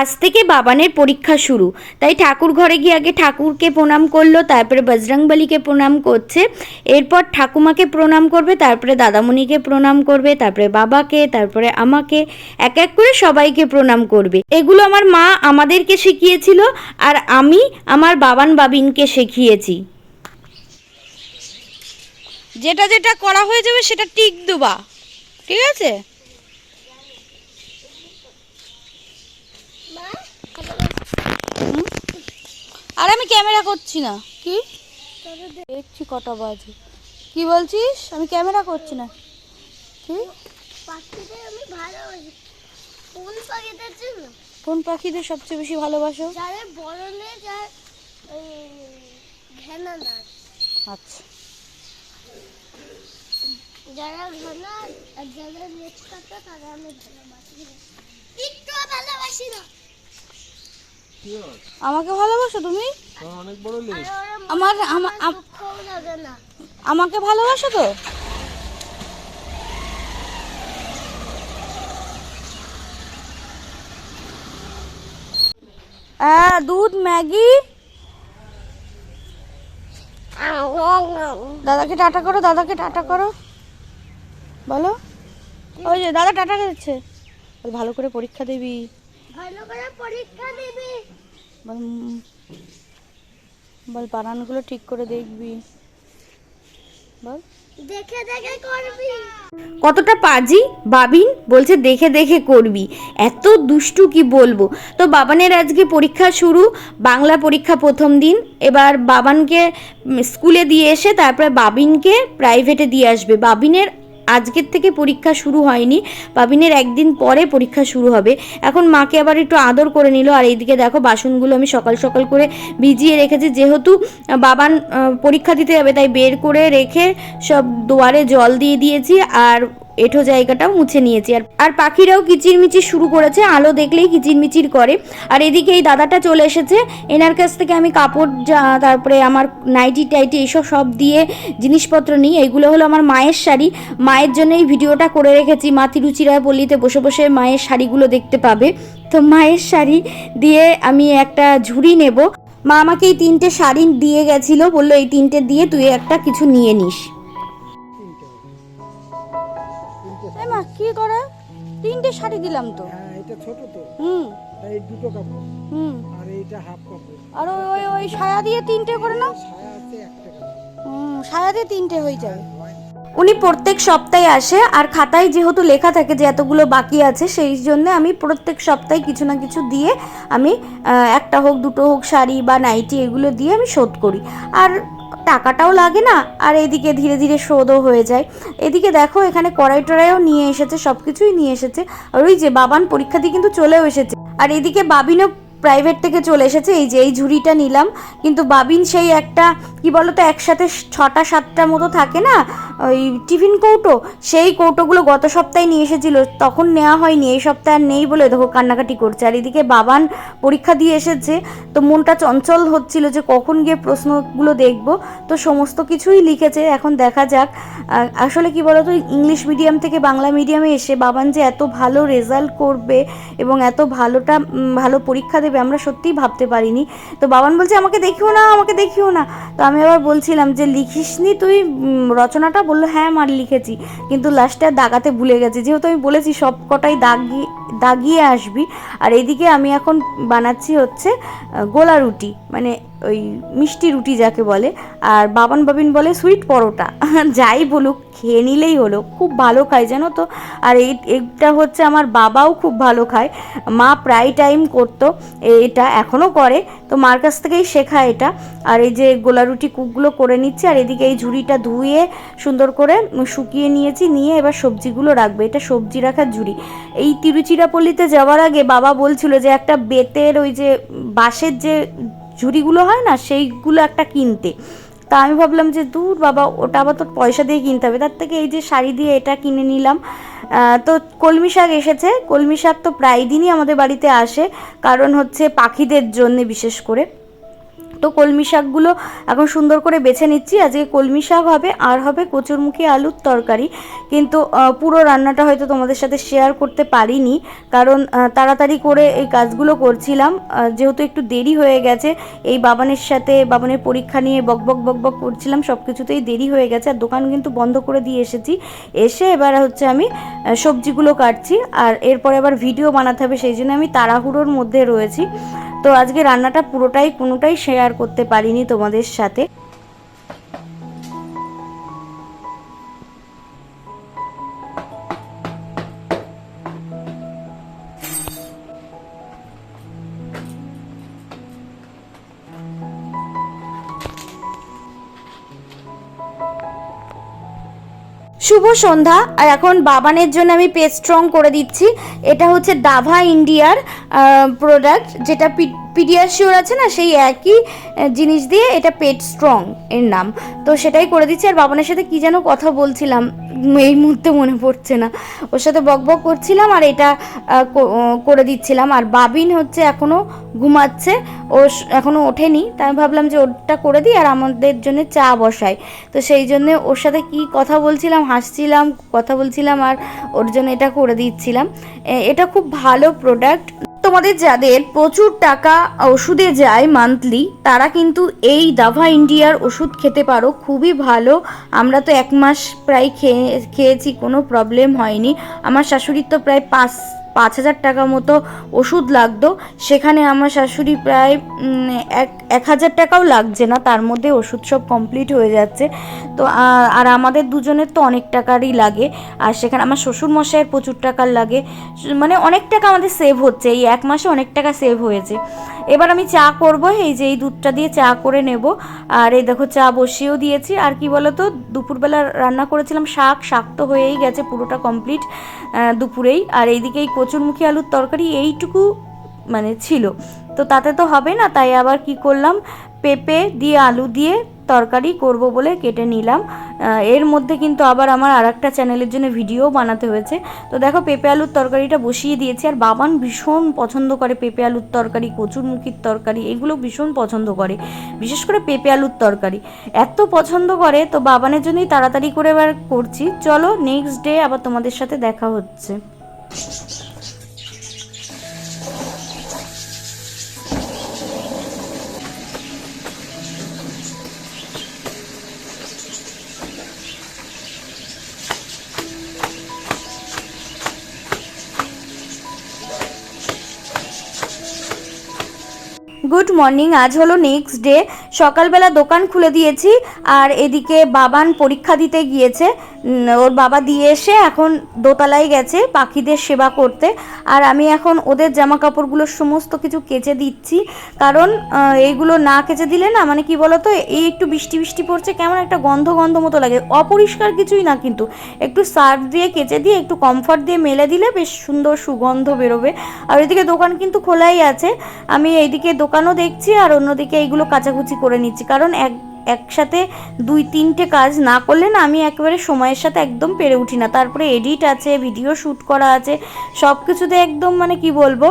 আজ থেকে বাবানের পরীক্ষা শুরু। তাই ঠাকুর ঘরে গিয়ে আগে ঠাকুরকে প্রণাম করল, তারপরে বজরংবলীকে প্রণাম করছে। এরপর ঠাকুমাকে প্রণাম করবে, তারপরে দাদামণিকে প্রণাম করবে, তারপরে বাবাকে, তারপরে আমাকে, এক এক করে সবাইকে প্রণাম করবে। এগুলো আমার মা আমাদেরকে শিখিয়েছিল আর আমি আমার বাবান বাবিনকে শিখিয়েছি। যেটা যেটা করা হয়ে যাবে সেটা টিক দেবা। ঠিক আছে? আর আমি ক্যামেরা করছি না। কি? দেখছি কটা বাজে। কি বলছিস? আমি ক্যামেরা করছি না। কি? কোন পাখিদের সবচেয়ে বেশি ভালোবাসো? যার আচ্ছা। যারা ঘেনা আর যাদের লেজ কাটা তারা আমি ভালোবাসি। না একটু ভালোবাসি না। আমাকে ভালোবাসো তুমি? অনেক বড় ওরা আমার আমা- আম- দুঃখও লাগে না। আমাকে ভালোবাসো তো? হ্যাঁ দুধ ম্যাগি? দাদাকে টাটা করো দাদাকে টাটা করো। বলো। ওই যে দাদা টাটা দিচ্ছে। ভালো করে পরীক্ষা দিবি। ভালো করে পরীক্ষা দিবি। বল বল বানানগুলো ঠিক করে দেখবি। বল। দেখে দেখে করবি। কতটা পাজি? বাবিন বলছে দেখে দেখে করবি। এত দুষ্টু কি বলব? তো বাবানের আজকে পরীক্ষা শুরু বাংলা পরীক্ষা প্রথম দিন। এবার বাবানকে স্কুলে দিয়ে এসে তারপরে বাবিনকে প্রাইভেটে দিয়ে আসবে। বাবিনের আজকের থেকে পরীক্ষা শুরু হয়নি। পাবিনের একদিন পরে পরীক্ষা শুরু হবে। এখন মাকে আবার একটু আদর করে নিল। আর এইদিকে দেখো বাসনগুলো আমি সকাল সকাল করে ভিজিয়ে রেখেছি। যেহেতু বাবান পরীক্ষা দিতে যাবে, তাই বের করে রেখে সব দুয়ারে জল দিয়ে দিয়েছি। আর এঠো জায়গাটাও মুছে নিয়েছি। আর আর পাখিরাও কিচিরমিচির শুরু করেছে, আলো দেখলেই কিচিরমিচির করে। আর এদিকে এই দাদাটা চলে এসেছে, এনার কাছ থেকে আমি কাপড় তারপরে আমার নাইটি টাইটি এইসব সব দিয়ে জিনিসপত্র নিই। এইগুলো হলো আমার মায়ের শাড়ি। মায়ের জন্য এই ভিডিওটা করে রেখেছি। মাতৃরুচিরা পল্লীতে বসে বসে মায়ের শাড়িগুলো দেখতে পাবে। তো মায়ের শাড়ি দিয়ে আমি একটা ঝুড়ি নেব। মা আমাকে এই তিনটে শাড়ি দিয়ে গেছিল, বলল এই তিনটে দিয়ে তুই একটা কিছু নিয়ে নিস। কি করে? তিনটে শাড়ি দিলাম তো। হ্যাঁ এটা ছোট তো। হুম। তাই দুটো কাপড়। হুম। আর এইটা হাফ কাপড়। আর ওই ওই ওই সায়া দিয়ে তিনটে করে নাও। আছে একটা কাপড়। হুম সায়া দিয়ে তিনটে হয়ে যাবে। উনি প্রত্যেক সপ্তাহে আসে আর খাতায় যেহেতু লেখা থাকে যে এতগুলো বাকি আছে সেই জন্য আমি প্রত্যেক সপ্তাহে কিছু না কিছু দিয়ে আমি একটা হোক দুটো হোক শাড়ি বা নাইটি এগুলো দিয়ে আমি শোধ করি। আর টাকাটাও লাগে না, আর এদিকে ধীরে ধীরে শোধও হয়ে যায়। এদিকে দেখো, এখানে কড়াই টড়াইও নিয়ে এসেছে সব কিছুই নিয়ে এসেছে। আর ওই যে বাবান পরীক্ষা দিয়ে কিন্তু চলেও এসেছে। আর এদিকে বাবিনও প্রাইভেট থেকে চলে এসেছে, এই যে এই ঝুড়িটা নিলাম। কিন্তু বাবিন সেই একটা, কি বলতো, একসাথে ছটা সাতটা মতো থাকে না, ওই টিফিন কৌটো, সেই কৌটোগুলো গত সপ্তাহে নিয়ে এসেছিল, তখন নেওয়া হয়নি, এই সপ্তাহে আর নেই বলে দেখো কান্নাকাটি করছে। আর এদিকে বাবান পরীক্ষা দিয়ে এসেছে, তো মনটা চঞ্চল হচ্ছিল যে কখন গিয়ে প্রশ্নগুলো দেখব, তো সমস্ত কিছুই লিখেছে, এখন দেখা যাক। আসলে কি বলতো, ইংলিশ মিডিয়াম থেকে বাংলা মিডিয়ামে এসে বাবান যে এত ভালো রেজাল্ট করবে এবং এত ভালোটা ভালো পরীক্ষা দেবে আমরা সত্যিই ভাবতে পারিনি। তো বাবান বলছে, আমাকে দেখিও না, আমাকে দেখিও না। তো আমি আবার বলছিলাম যে, লিখিসনি তুই? রচনাটা বলল হ্যাঁ মার লিখেছি। কিন্তু লাস্টে দাগাতে ভুলে গেছে। যেহেতু আমি বলেছি, সব কটাই দাগি, দাগিয়ে আসবি। আর এদিকে আমি এখন বানাচ্ছি হচ্ছে গোলা রুটি। মানে ওই মিষ্টি রুটি যাকে বলে, আর বাবান বাবিন বলে সুইট পরোটা। যাই বলুক, খেয়ে নিলেই হলো, খুব ভালো খায় জানো তো। আর এই এটা হচ্ছে আমার বাবাও খুব ভালো খায়। মা প্রায় টাইম করতো এটা এখনও করে, তো মার কাছ থেকেই শেখা এটা। আর এই যে গোলা রুটি কুকগুলো করে নিচ্ছে, আর এদিকে এই ঝুড়িটা ধুয়ে সুন্দর করে শুকিয়ে নিয়েছি, নিয়ে এবার সবজিগুলো রাখবে। এটা সবজি রাখার ঝুড়ি। এই তিরুচিরাপল্লিতে যাওয়ার আগে বাবা বলছিল যে একটা বেতের ওই যে বাঁশের যে ঝুড়িগুলো হয় না, সেইগুলো একটা কিনতে। তা আমি ভাবলাম যে, দূর বাবা, ওটা আবার তোর পয়সা দিয়ে কিনতে হবে। তার থেকে এই যে শাড়ি দিয়ে এটা কিনে নিলাম। তো কলমি শাক এসেছে। কলমি শাক তো প্রায় দিনই আমাদের বাড়িতে আসে, কারণ হচ্ছে পাখিদের জন্যে বিশেষ করে। তো কলমি শাকগুলো এখন সুন্দর করে বেছে নিচ্ছি। আজকে কলমি শাক হবে, আর হবে কচুরমুখী আলুর তরকারি। কিন্তু পুরো রান্নাটা হয়তো তোমাদের সাথে শেয়ার করতে পারিনি, কারণ তাড়াতাড়ি করে এই কাজগুলো করছিলাম। যেহেতু একটু দেরি হয়ে গেছে, এই বাবানের সাথে, বাবানের পরীক্ষা নিয়ে বকবক বকবক করছিলাম সব কিছুতেই দেরি হয়ে গেছে, আর দোকান কিন্তু বন্ধ করে দিয়ে এসেছি। এসে এবার হচ্ছে আমি সবজিগুলো কাটছি, আর এরপরে আবার ভিডিও বানাতে হবে, সেই জন্য আমি তাড়াহুড়োর মধ্যে রয়েছি। তো আজকে রান্নাটা পুরোটাই কোনোটাই শেয়ার করতে পারিনি তোমাদের সাথে। শুভ সন্ধ্যা, আর এখন বাবানের জন্য আমি পেস্ট স্ট্রং করে দিচ্ছি। এটা হচ্ছে ডাভা ইন্ডিয়ার প্রোডাক্ট যেটা পিডিয়াশিওর আছে না, সেই একই জিনিস দিয়ে এটা পেট স্ট্রং এর নাম। তো সেটাই করে দিচ্ছি। আর বাবানের সাথে কি যেন কথা বলছিলাম, এই মুহূর্তে মনে পড়ছে না। ওর সাথে বক বক করছিলাম আর এটা করে দিচ্ছিলাম। আর বাবিন হচ্ছে এখনও ঘুমাচ্ছে। ও স- এখনও ওঠেনি। তাই আমি ভাবলাম যে ওটা করে দিই আর আমাদের জন্য চা বসাই। তো সেই জন্য ওর সাথে কি কথা বলছিলাম, হাসছিলাম, কথা বলছিলাম আর ওর জন্য এটা করে দিচ্ছিলাম। এটা খুব ভালো প্রোডাক্ট তোমাদের যাদের প্রচুর টাকা ওষুধে যায় মান্থলি তারা কিন্তু এই দাভা ইন্ডিয়ার ওষুধ খেতে পারো, খুবই ভালো। আমরা তো এক মাস প্রায় খেয়ে, খেয়েছি, কোনো প্রবলেম হয়নি। আমার শাশুড়ির তো প্রায় পাঁচ পাঁচ হাজার টাকা মতো ওষুধ লাগতো। সেখানে আমার শাশুড়ি প্রায় এক এক হাজার টাকাও লাগছে না, তার মধ্যে ওষুধ সব কমপ্লিট হয়ে যাচ্ছে। তো আর আমাদের দুজনের তো অনেক টাকারই লাগে। আর সেখানে আমার শ্বশুর মশাইয়ের প্রচুর টাকার লাগে। মানে অনেক টাকা আমাদের সেভ হচ্ছে, এই এক মাসে অনেক টাকা সেভ হয়েছে। এবার আমি চা করব, এই যে এই দুধটা দিয়ে চা করে নেব। আর এই দেখো, চা বসিয়েও দিয়েছি। আর কি বলো তো দুপুরবেলা রান্না করেছিলাম শাক শাক তো হয়েই গেছে, পুরোটা কমপ্লিট দুপুরেই। আর এইদিকে এই কচুরমুখী আলুর তরকারি এইটুকু মানে ছিল। তো তাতে তো হবে না, তাই আবার কি করলাম, পেঁপে দিয়ে আলু দিয়ে তরকারি করব বলে কেটে নিলাম। এর মধ্যে কিন্তু আবার আমার আর একটা চ্যানেলের জন্য ভিডিও বানাতে হয়েছে। তো দেখো, পেঁপে আলুর তরকারিটা বসিয়ে দিয়েছি, আর বাবান ভীষণ পছন্দ করে পেঁপে আলুর তরকারি, কচুরমুখির তরকারি, এগুলো ভীষণ পছন্দ করে, বিশেষ করে পেঁপে আলুর তরকারি। এত পছন্দ করে, তো বাবানের জন্যই তাড়াতাড়ি করে এবার করছি। চলো নেক্সট ডে আবার তোমাদের সাথে দেখা হচ্ছে। গুড মর্নিং আজ হলো নেক্সট ডে সকালবেলা দোকান খুলে দিয়েছি, আর এদিকে বাবান পরীক্ষা দিতে গিয়েছে। ওর বাবা দিয়ে এসে এখন দোতলায় গেছে পাখিদের সেবা করতে। আর আমি এখন ওদের জামা কাপড়গুলো সমস্ত কিছু কেচে দিচ্ছি। কারণ এইগুলো না কেচে দিলে না মানে কি বলতো এই একটু বৃষ্টি বৃষ্টি পড়ছে, কেমন একটা গন্ধ গন্ধ মতো লাগে। অপরিষ্কার কিছুই না কিন্তু। একটু সার্ফ দিয়ে কেচে দিয়ে, একটু কমফর্ট দিয়ে মেলে দিলে বেশ সুন্দর সুগন্ধ বেরোবে। আর এদিকে দোকান কিন্তু খোলাই আছে। আমি এইদিকে দোকানও দেখছি, আর অন্যদিকে এইগুলো কাচাকুচি করে নিচ্ছি। কারণ এক, একসাথে দুই, তিনটে কাজ না করলে না আমি একেবারে সময়ের সাথে একদম পেরে উঠি না। তারপরে এডিট আছে ভিডিও শ্যুট করা আছে সব কিছুতে একদম মানে কি বলব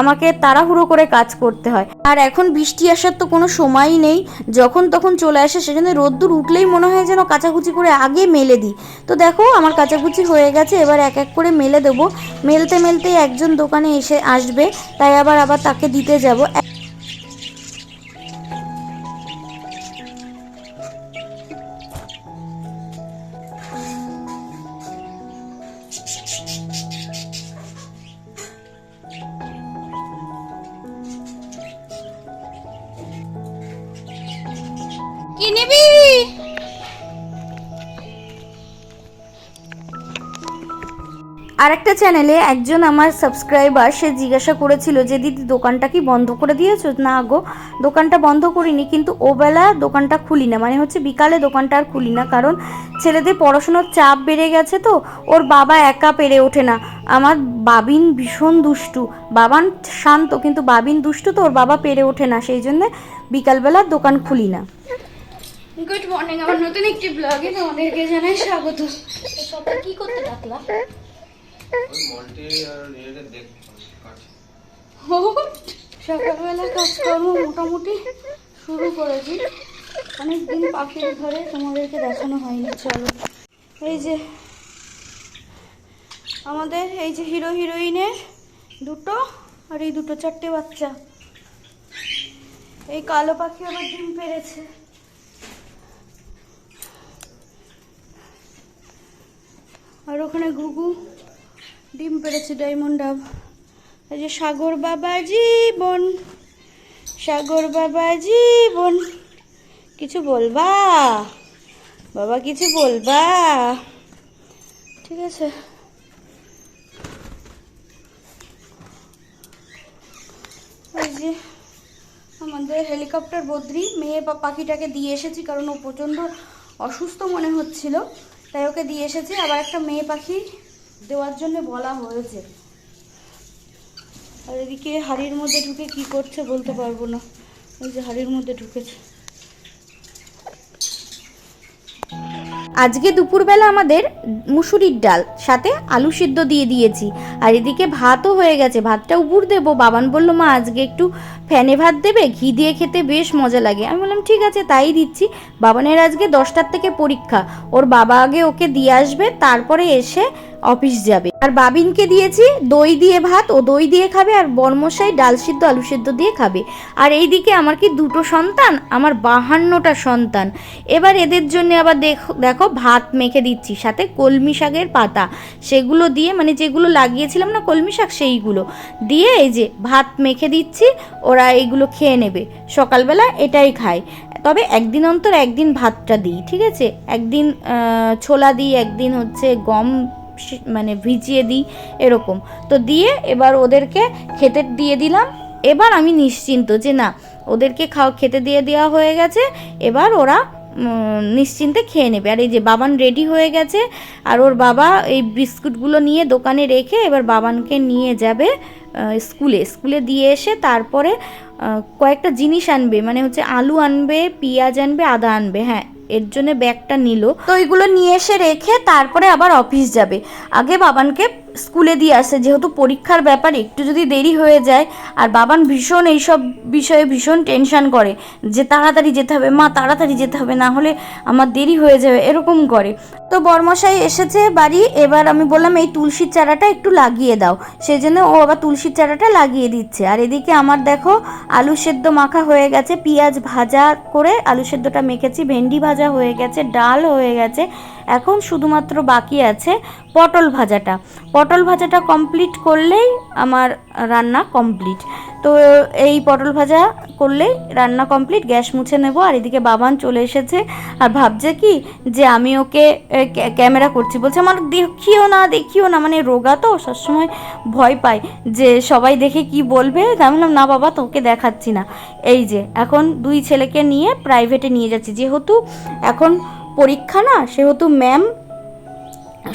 আমাকে তাড়াহুড়ো করে কাজ করতে হয়। আর এখন বৃষ্টি আসার তো কোনো সময়ই নেই। যখন তখন চলে আসে, সেজন্য রোদ্দুর উঠলেই মনে হয় যেন কাচাকুচি করে আগে মেলে দিই। তো দেখো, আমার কাচাকুচি হয়ে গেছে, এবার এক এক করে মেলে দেবো। মেলতে মেলতে একজন দোকানে এসে আসবে, তাই আবার আবার তাকে দিতে যাব। আরেকটা চ্যানেলে একজন আমার সাবস্ক্রাইবার সে জিজ্ঞাসা করেছিল যে, দিদি, দোকানটা কি বন্ধ করে দিয়েছ? না গো, দোকানটা বন্ধ করিনি, কিন্তু ওবেলা দোকানটা খুলি না। মানে হচ্ছে বিকালে দোকানটা আর খুলি না, কারণ ছেলেদের পড়াশোনার চাপ বেড়ে গেছে তো, ওর বাবা একা পেরে ওঠে না। আমার বাবিন ভীষণ দুষ্টু, বাবান শান্ত, কিন্তু বাবিন দুষ্টু তো, ওর বাবা পেরে ওঠে না, সেই জন্যে বিকালবেলা দোকান খুলি না। গুড মর্নিং আমার নতুন একটি ব্লগে তোমাদেরকে জানাই স্বাগত। কি করতে ডাকলা? সকালবেলা কাজকর্ম মোটামুটি শুরু করেছি। অনেকদিন পাখির ঘরে তোমাদেরকে দেখানো হয়নি, চলো। এই যে, আমাদের এই যে হিরো হিরোইনের দুটো আর এই দুটো চারটে বাচ্চা। এই কালো পাখি আবার ডিম পেড়েছে আর ওখানে ঘুঘু ডিম পেড়েছে ডায়মন্ড ডাব এই যে সাগর বাবা জীবন, সাগর বাবা জীবন, কিছু বলবা? বাবা, কিছু বলবা? ঠিক আছে। ওই যে আমাদের হেলিকপ্টার বদ্রি, মেয়ে বা পাখিটাকে দিয়ে এসেছি কারণ ও প্রচণ্ড অসুস্থ মনে হচ্ছিল, তাই ওকে দিয়ে এসেছি। আবার একটা মেয়ে পাখি দেওয়ার জন্য বলা হয়েছে। আর এদিকে হাড়ির মধ্যে ঢুকে কি করছে বলতে পারব না। ওই যে হাড়ির মধ্যে ঢুকেছে। আজকে দুপুরবেলা আমাদের মুসুরির ডাল, সাথে আলু সিদ্ধ দিয়ে দিয়েছি। আর এদিকে ভাতও হয়ে গেছে, ভাতটা উপর দেবো। বাবান বলল, মা, আজকে একটু ফ্যানে ভাত দেবে, ঘি দিয়ে খেতে বেশ মজা লাগে। আমি বললাম, ঠিক আছে, তাই দিচ্ছি। বাবানের আজকে দশটার থেকে পরীক্ষা। ওর বাবা আগে ওকে দিয়ে আসবে, তারপরে এসে অফিস যাবে। আর বাবিনকে দিয়েছি, দই দিয়ে ভাত। ও দই দিয়ে খাবে আর বর্মশাই ডাল সিদ্ধ, আলু সিদ্ধ দিয়ে খাবে। আর এইদিকে আমার কি দুটো সন্তান? আমার বাহান্নটা সন্তান। এবার এদের জন্য আবার দেখো দেখো, ভাত মেখে দিচ্ছি, সাথে কলমি শাকের পাতা। সেগুলো দিয়ে মানে যেগুলো লাগিয়েছিলাম না কলমি শাক, সেইগুলো। দিয়ে এই যে ভাত মেখে দিচ্ছি, ওরা এইগুলো খেয়ে নেবে। সকালবেলা এটাই খায়। তবে একদিন অন্তর একদিন ভাতটা দিই, ঠিক আছে? একদিন ছোলা দিই, একদিন হচ্ছে গম মানে ভিজিয়ে দিই, এরকম। তো দিয়ে এবার ওদেরকে খেতে দিয়ে দিলাম। এবার আমি নিশ্চিন্ত যে না, ওদেরকে খাও, খেতে দিয়ে দেওয়া হয়ে গেছে। এবার ওরা নিশ্চিন্তে খেয়ে নেবে। আর এই যে বাবান রেডি হয়ে গেছে, আর ওর বাবা এই বিস্কুটগুলো নিয়ে দোকানে রেখে এবার বাবানকে নিয়ে যাবে। স্কুলে। স্কুলে দিয়ে এসে তারপরে কয়েকটা জিনিস আনবে। মানে হচ্ছে আলু আনবে, পেঁয়াজ আনবে, আদা আনবে। হ্যাঁ এর জন্য ব্যাগটা নিল। তো এগুলো নিয়ে এসে রেখে তারপরে আবার অফিস যাবে। আগে বাবানকে স্কুলে দিয়ে আসে। যেহেতু পরীক্ষার ব্যাপার একটু যদি দেরি হয়ে যায়, আর বাবান ভীষণ এইসব বিষয়ে ভীষণ টেনশন করে যে তাড়াতাড়ি যেতে হবে, মা তাড়াতাড়ি যেতে হবে, না হলে আমার দেরি হয়ে যাবে, এরকম করে। তো বর্মশাই এসেছে বাড়ি, এবার আমি বললাম, এই তুলসীর চারাটা একটু লাগিয়ে দাও। সেই জন্য ও আবার তুলসীর চারাটা লাগিয়ে দিচ্ছে। আর এদিকে আমার দেখো, আলু সেদ্ধ মাখা হয়ে গেছে, পেঁয়াজ ভাজা করে আলু সেদ্ধটা মেখেছি, ভেন্ডি ভাজা হয়ে গেছে, ডাল হয়ে গেছে। এখন শুধুমাত্র বাকি আছে পটল ভাজাটা। পটল ভাজাটা কমপ্লিট করলেই আমার রান্না কমপ্লিট তো এই পটল ভাজা করলেই রান্না কমপ্লিট গ্যাস মুছে নেব, আর এদিকে বাবান চলে এসেছে আর ভাবছে কি যে আমি ওকে ক্যামেরা করছি। বলছে, আমার দেখিও না দেখিও না। মানে রোগা তো, সবসময় ভয় পায় যে সবাই দেখে কি বলবে। আমি বললাম, না বাবা, তোকে দেখাচ্ছি না। এই যে, এখন দুই ছেলেকে নিয়ে প্রাইভেটে নিয়ে যাচ্ছি। যেহেতু এখন পরীক্ষা না, সেহেতু ম্যাম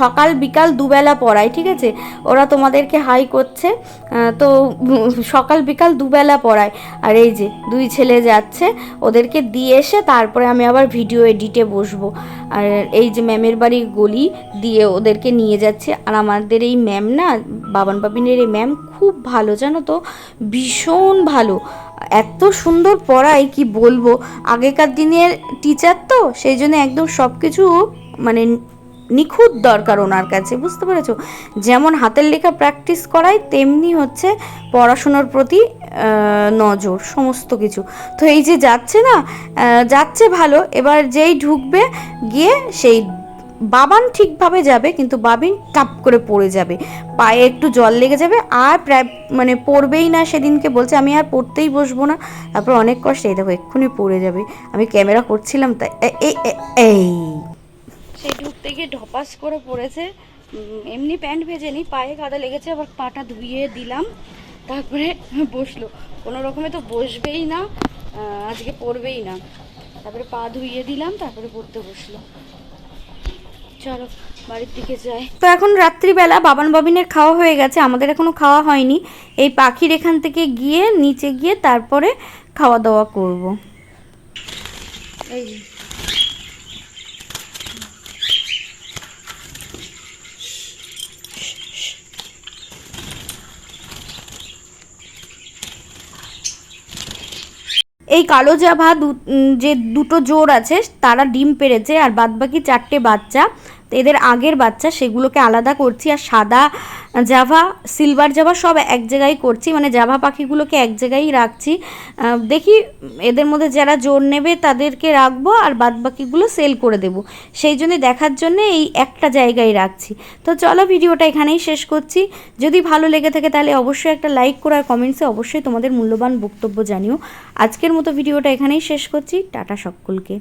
সকাল বিকাল দুবেলা পড়ায়, ঠিক আছে? ওরা তোমাদেরকে হাই করছে তো সকাল বিকাল দুবেলা পড়ায়। আর এই যে, দুই ছেলে যাচ্ছে, ওদেরকে দিয়ে এসে তারপরে আমি আবার ভিডিও এডিটে বসবো। আর এই যে ম্যামের বাড়ির গলি দিয়ে ওদেরকে নিয়ে যাচ্ছে। আর আমাদের এই ম্যাম না বাবান বাবিনের এই ম্যাম খুব ভালো, জানো তো? ভীষণ ভালো। এত সুন্দর পড়ায়, কি বলব? আগেকার দিনের টিচার তো, সেই জন্য একদম সব কিছু মানে নিখুঁত দরকার ওনার কাছে, বুঝতে পেরেছ? যেমন হাতের লেখা প্র্যাকটিস করায়, তেমনি হচ্ছে পড়াশোনার প্রতি নজর, সমস্ত কিছু। তো এই যে যাচ্ছে না যাচ্ছে ভালো, এবার যেই ঢুকবে, গিয়ে সেই বাবান ঠিকভাবে যাবে, কিন্তু বাবিন টাপ করে পড়ে যাবে। পায়ে একটু জল লেগে যাবে, আর প্রায় মানে পড়বেই না সেদিনকে বলছে, আমি আর পড়তেই বসবো না। তারপর অনেক কষ্টে, এই দেখো, এক্ষুনি পড়ে যাবে। আমি ক্যামেরা করছিলাম, তাই এই। সেই ঢুকতে গিয়ে ঢপাস করে পড়েছে। এমনি প্যান্ট ভেজেনি পায়ে কাদা লেগেছে, আবার পাটা ধুইয়ে দিলাম। তারপরে বসল। কোনো রকমে তো বসবেই না আজকে পড়বেই না। তারপরে পা ধুইয়ে দিলাম, তারপরে পড়তে বসল। চলো বাড়ির দিকে যাই তো এখন রাত্রিবেলা বাবান ববিনের খাওয়া হয়ে গেছে আমাদের এখনও খাওয়া হয়নি এই পাখির এখান থেকে গিয়ে নিচে গিয়ে তারপরে খাওয়া দাওয়া করব। এই এই কালো জাভা যে দুটো জোর আছে তারা ডিম পেরেছে আর বাদবাকি চারটে বাচ্চা। তো এদের আগের বাচ্চা, সেগুলোকে আলাদা করছি আর সাদা জাভা, সিলভার জাভা সব এক জায়গায় করছি মানে জাভা পাখিগুলোকে এক জায়গায় রাখছি। দেখি এদের মধ্যে যারা জোর নেবে তাদেরকে রাখব আর বাদ বাকিগুলো সেল করে দেব। সেই জন্য দেখার জন্য এই একটা জায়গায় রাখছি। তো চলো ভিডিওটা এখানেই শেষ করছি। যদি ভালো লেগে থাকে তাহলে অবশ্যই একটা লাইক করো আর কমেন্টসে অবশ্যই তোমাদের মূল্যবান বক্তব্য জানিও। আজকের মতো ভিডিওটা এখানেই শেষ করছি। টাটা সকলকে।